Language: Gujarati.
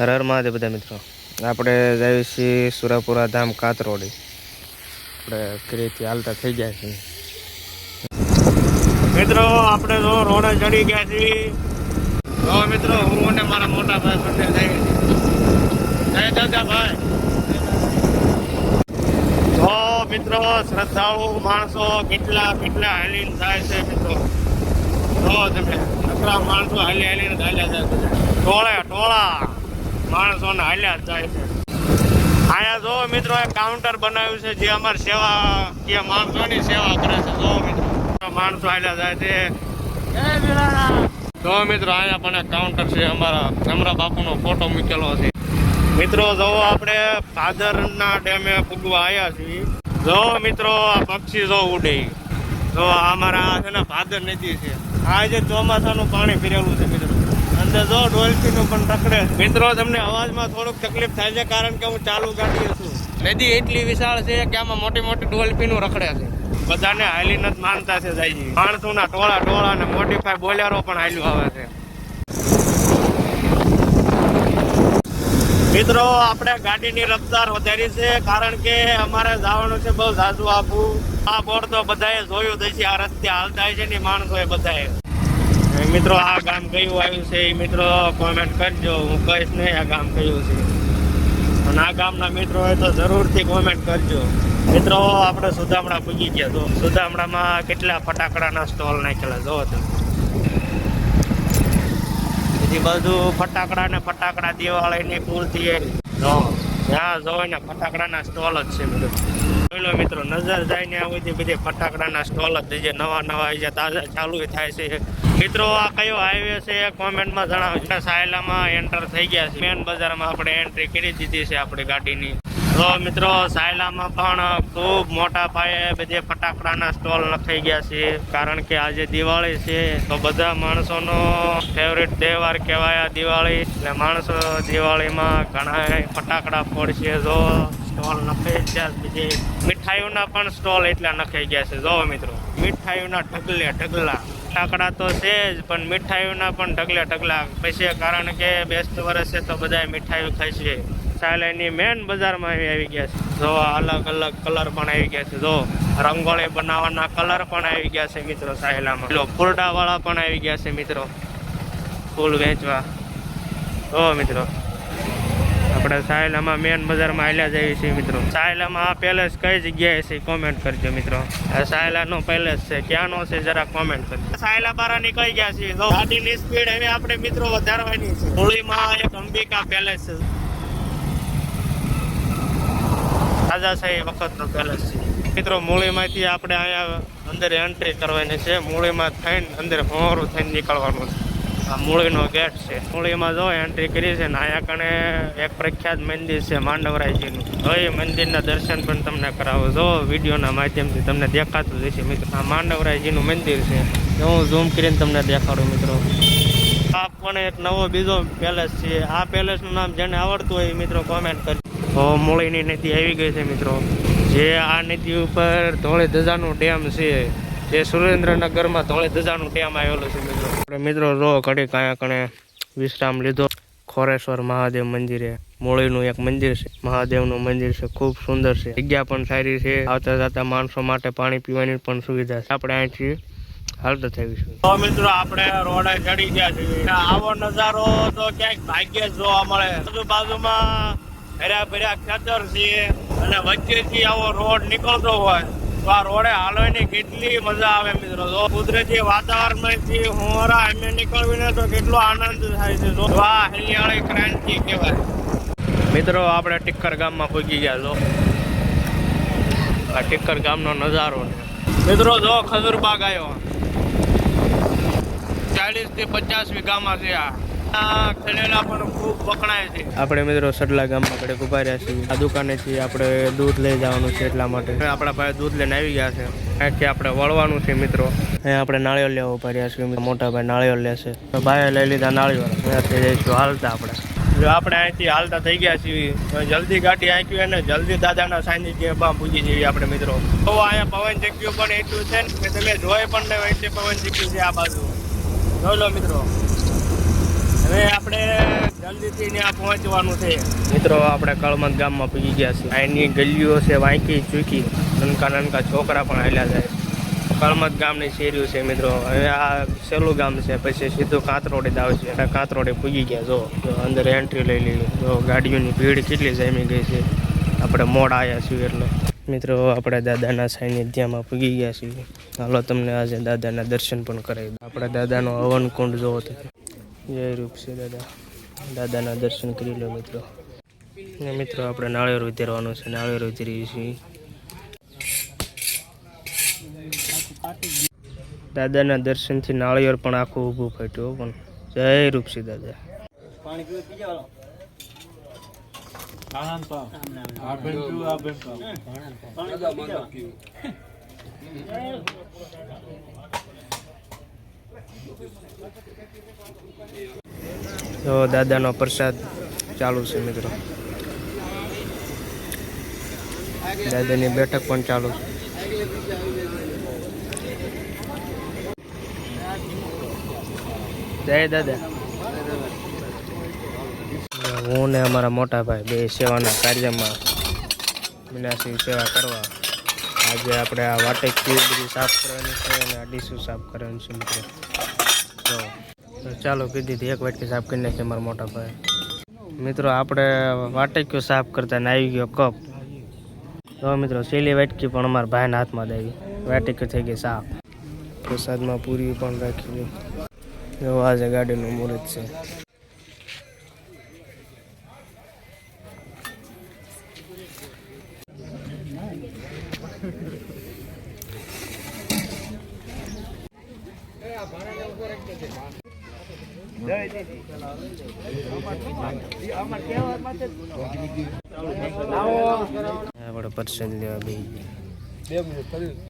હર મહાદેવ બધા મિત્રો. આપણે જઈએ છીએ સુરાપુરા ધામ કાતરોડી. આપણે ઘરેથી હાલતા થઈ ગયા છીએ. મિત્રો, આપણે જો રોડે ચડી ગયા છીએ. જો મિત્રો, હું અને મારા મોટા ભાઈ બંને જઈએ દાદા ભાઈ તો મિત્રો, શ્રદ્ધાળુ માણસો કેટલા કેટલા હાલીને થાય છે મિત્રો. તો તમે નકરા માણસો હાલી હાલીને જાય બધા. ટોળે ટોળા. માણસોને હાલ્યા જાય છે. અહીંયા જો મિત્રો, એક કાઉન્ટર બનાવ્યું છે જે અમારી સેવા કે માણસોની સેવા કરે છે. જો મિત્રો, માણસો હાલ્યા જાય છે. જો મિત્રો, અહીંયા પણ કાઉન્ટર છે. અમારા અમરા બાપુનો ફોટો મૂકેલો છે. મિત્રો જો આપણે પાદરના ડેમે પૂગવા આવ્યા છીએ. જો મિત્રો, આ પક્ષી જો ઉડે. જો અમારા છે ને ભાદર નદી છે. આ જે ચોમાસાનું પાણી પીરેલું છે મિત્રો. અંદર જો ડોલ્ફીનું પણ રખડે. મિત્રો તમને અવાજમાં થોડુંક તકલીફ થાય છે કારણ કે હું ચાલુ ગાડી છું. નદી એટલી વિશાળ છે કે આમાં મોટી મોટી ડોલ્ફીનું રખડે છે. બધાને હાલી નથી માનતા છે જાય માણસોના ટોળા ટોળા અને મોડીફાઈ બોલેરો પણ હાલ્યું આવે છે. મિત્રો આપણે ગાડીની રફતાર વધારી છે કારણ કે અમારે જવાનું છે બહુ ઝાઝું આપવું. આ બોર્ડ તો બધાએ જોયું જ છે આ રસ્તે હાલતા છે ને માણસો એ બધાએ. મિત્રો આ ગામ કયું આવ્યું છે એ મિત્રો કોમેન્ટ કરજો. હું કહીશ નહીં આ ગામ કયું છે. અને આ ગામના મિત્રો હોય તો જરૂરથી કોમેન્ટ કરજો. મિત્રો, આપણે સુદામડા પૂગી ગયા. તો સુદામડામાં કેટલા ફટાકડાના સ્ટોલ નાખેલા જોવો તમે. બીજી બાજુ ફટાકડા ને ફટાકડા દિવાળીની પૂરતી જો, જ્યાં જોવો ને, ફટાકડાના સ્ટોલ જ છે બધું જોઈ મિત્રો, નજર જાય ને આ બધી બધી ફટાકડાના સ્ટોલ જ જે નવા નવા જે તાજા ચાલુ થાય છે. મિત્રો, આ કયો હાઈવે છે? કોમેન્ટમાં જણાવજો. સાયલામાં એન્ટર થઈ ગયા છે. મેન બજારમાં આપણે એન્ટ્રી કરી દીધી છે આપણી ગાડીની. તો મિત્રો, સાયલામાં પણ ખૂબ મોટા પાયે બધે ફટાકડાના સ્ટોલ નખાઈ ગયા છે. કારણ કે આજે દિવાળી છે, તો બધા માણસોનો ફેવરેટ તહેવાર કહેવાય આ દિવાળી. એટલે માણસો દિવાળીમાં ઘણા ફટાકડા ફોડશે. જો સ્ટોલ નખાઈ ગયા બીજી મીઠાઈઓના પણ સ્ટોલ એટલા નખાઈ ગયા છે. જો મિત્રો, મીઠાઈઓના ઢગલે ઢગલા. ફટાકડા તો છે જ, પણ મીઠાઈઓના પણ ઢગલે ઢગલા. પછી કારણ કે બેસતું વર્ષ છે તો બધા મીઠાઈઓ ખાશે સાયલાની મેન બજારમાં આવી આવી ગયા છે. જો અલગ અલગ કલર પણ આવી ગયા છે. જો રંગોળી બનાવવાના કલર પણ આવી ગયા છે મિત્રો સાયલામાં. લો ફૂરડાવાળા પણ આવી ગયા છે મિત્રો. ફૂલ વેચવા. જો મિત્રો. આપણે સાયલામાં મેન બજારમાં આવેલા જઈએ છીએ મિત્રો. સાયલામાં આ પેલેસ કઈ જગ્યાએ છે કોમેન્ટ કરજો મિત્રો. આ સાયલાનો પેલેસ છે. ક્યાંનો છે જરા કોમેન્ટ કરજો. સાયલા બારા નીકળી ગયા છે જો ગાડીની સ્પીડ હવે આપણે મિત્રો વધારવાની છે. હોળીમાં એક અંબિકા પેલેસ છે. રાજાશાહી વખતનો પેલેસ છે. મિત્રો, મૂળીમાંથી આપણે અહીંયા અંદર એન્ટ્રી કરવાની છે. મૂળીમાં થઈને અંદર હોરું થઈને નીકળવાનું છે. આ મૂળીનો ગેટ છે. મૂળીમાં જો એન્ટ્રી કરી છે ને, અહીંયા કણે એક પ્રખ્યાત મંદિર છે માંડવરાયજીનું. તો એ મંદિરના દર્શન પણ તમને કરાવો. જો વિડીયોના માધ્યમથી તમને દેખાતું જશે મિત્રો. આ માંડવરાયજીનું મંદિર છે. હું ઝૂમ કરીને તમને દેખાડું મિત્રો. આ પણ એક નવો બીજો પેલેસ છે. આ પેલેસનું નામ જેને આવડતું હોય મિત્રો કોમેન્ટ કરજો. તો મૂળીની નદી આવી ગઈ છે મિત્રો. જે આ નદી ઉપર ધોળી ધજાનું ડેમ છે. જે સુરેન્દ્રનગરમાં ધોળી ધજાનું ડેમ આવેલું છે મિત્રો. આપણે મિત્રો જો ઘડી કાંયા કણે વિશ્રામ લીધો. ખોરેશ્વર મહાદેવ મંદિરે મોળીનું એક મંદિર છે. મહાદેવનું મંદિર છે. ખૂબ સુંદર છે. જગ્યા પણ સારી છે. આવતા જતા માણસો માટે પાણી પીવાની પણ સુવિધા છે. આપણે અહીંથી હાલતા થઈશું તો મિત્રો આપણે રોડે ચડી ગયા છીએ. આવો નજારો તો ક્યાંક ભાગ્યે જોવા મળે. આજુબાજુમાં ભર્યા ભર્યા ખેતર છે અને વચ્ચેથી આવો રોડ નીકળતો હોય. તો આ રોડે હાલવાની કેટલી મજા આવે મિત્રો. જો કુદરતી વાતાવરણમાંથી હોરા એમને નીકળવીને તો કેટલો આનંદ થાય છે. જો આ હરિયાળી ક્રાંતિ કહેવાય. મિત્રો, આપણે ટિક્કર ગામમાં પહોંચી ગયા છો. આ ટિક્કર ગામનો નજારો ને મિત્રો, જો ખજૂરબાગ આવ્યો. ચાલીસથી પચાસ વીઘામાં છે આ. આપણે મિત્રો સડલા ગામમાં આપણે ઊભા રહ્યા છીએ. આ દુકાનેથી આપણે દૂધ લઈ જવાનું છે એટલા માટે. આપણા પાસે દૂધ લઈને આવી ગયા છે. અહીંથી આપણે વળવાનું છે મિત્રો. અહીંયા આપણે નાળિયેર લેવા ઊભા રહ્યા છીએ મોટા ભાઈ નાળિયેર લેશે ભાઈએ લઈ લીધા નાળિયેર. અહીંયાથી જઈશું હાલતા આપણે. જો આપણે અહીંથી હાલતા થઈ ગયા છીએ. જલ્દી ગાડી આંકી અને જલ્દી દાદાના સાનિધ્યમાં પૂજી જઈએ આપણે મિત્રો. તો અહીંયા પવન ચક્યું પણ એટલું છે ને તમે જોઈ પણ નહીં એટલી પવન ચક્યું છે આ બાજુ. જોઈ લો મિત્રો. હવે આપણે જલ્દીથી ત્યાં પહોંચવાનું છે. મિત્રો, આપણે કળમત ગામમાં પૂગી ગયા છીએ. અહીંની ગલીઓ છે, વાંકી, ચૂકી. નનકા નનકા છોકરા પણ આવેલા જાય. કળમત ગામની શેરીઓ છે, મિત્રો. હવે આ સહેલું ગામ છે, પછી સીધું કાંતરોડે જ આવશે કાંતરોડે પૂગી ગયા, જો. અંદર એન્ટ્રી લઈ લીધી જો ગાડીઓની ભીડ કેટલી જામી ગઈ છે. આપણે મોડ આવ્યા છીએ એટલે. મિત્રો, આપણે દાદાના સાનિધ્યમાં પૂગી ગયા છીએ. હાલો, તમને આજે દાદાના દર્શન પણ કરાવી આપણે દાદાનો હવન કુંડ જોવો તો. જય રૂપ દાદા. દાદાના દર્શન કરી લો મિત્રો. ને મિત્રો, આપણે નાળિયેર ઉતરવાનું છે. નાળિયેર ઉતરીએ છીએ. દાદાના દર્શનથી નાળિયેર પણ આખું ઊભું ફાટ્યું પણ જય રૂપસી દાદા. પાણી તો દાદાનો પ્રસાદ ચાલુ છે, મિત્રો. દાદાની બેઠક પણ ચાલુ છે. હું ને અમારા મોટા ભાઈ બે સેવાના કાર્યમાં વિનાશી સેવા કરવા આજે આપણે આ વાટેકી બધી સાફ કરવાની છે અને આ ડીશું સાફ કરવાની છે, મિત્રો. જો ચાલો કીધી એક વાટકી સાફ કરી નાખી મારા મોટા ભાઈ મિત્રો, આપણે વાટક્યો સાફ કરતા ને આવી ગયો કપ. તો મિત્રો, છેલ્લી વાટકી પણ અમારા ભાઈના હાથમાં દેવી વાટક્યો થઈ ગઈ સાફ. પ્રસાદમાં પૂરી પણ રાખી જો આજે ગાડીનું મુહૂર્ત છે. આપણે પરસેન્ટ લેવા બે